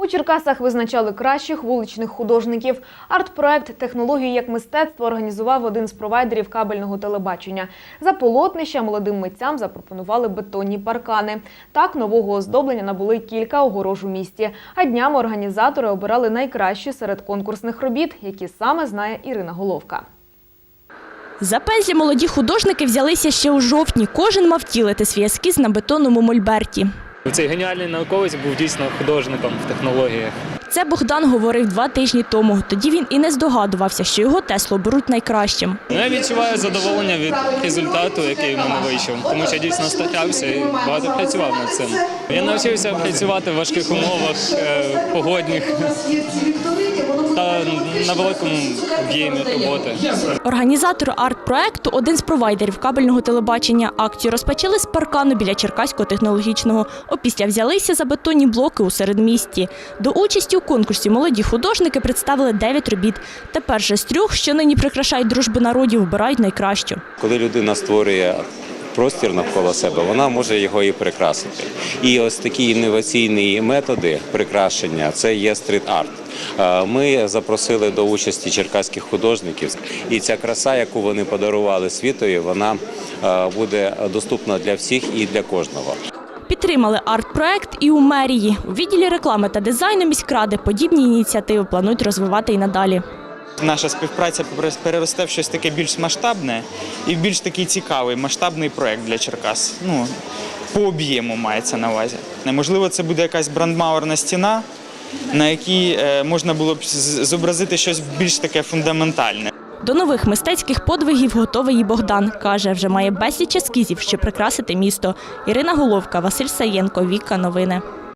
У Черкасах визначали кращих вуличних художників. Арт-проект «Технології як мистецтво» організував один з провайдерів кабельного телебачення. За полотнища молодим митцям запропонували бетонні паркани. Так нового оздоблення набули кілька огорож у місті. А днями організатори обирали найкращі серед конкурсних робіт, які саме знає Ірина Головка. За пензлі молоді художники взялися ще у жовтні. Кожен мав втілити свій ескіз на бетонному мольберті. Цей геніальний науковець був дійсно художником в технологіях. Це Богдан говорив два тижні тому. Тоді він і не здогадувався, що його Теслу беруть найкращим. Ну, я відчуваю задоволення від результату, який в мене вийшов, тому що я дійсно старався і багато працював над цим. Я навчився працювати в важких умовах е, погодних та на великому об'ємі роботи. Організатор арт-проекту один з провайдерів кабельного телебачення. Акцію розпочали з паркану біля Черкаського технологічного. Опісля взялися за бетонні блоки у середмісті. До участі у конкурсі молоді художники представили 9 робіт. Тепер же з трьох, що нині прикрашають дружбу народів, вбирають найкращу. Коли людина створює простір навколо себе, вона може його і прикрасити. І ось такі інноваційні методи прикрашення це є стріт-арт. Е, Ми запросили до участі черкаських художників, і ця краса, яку вони подарували світові, вона е, буде доступна для всіх і для кожного. Підтримали арт-проект і у мерії. У відділі реклами та дизайну міськради подібні ініціативи планують розвивати і надалі. Наша співпраця переросте в щось таке більш масштабне і більш такий цікавий масштабний проект для Черкас. Ну, по об'єму мається на увазі. Можливо, це буде якась брандмауерна стіна, на якій е, можна було б зобразити щось більш таке фундаментальне. До нових мистецьких подвигів готовий і Богдан. Каже, вже має безліч ескізів, щоб прикрасити місто. Ірина Головка, Василь Саєнко, Віка Новини.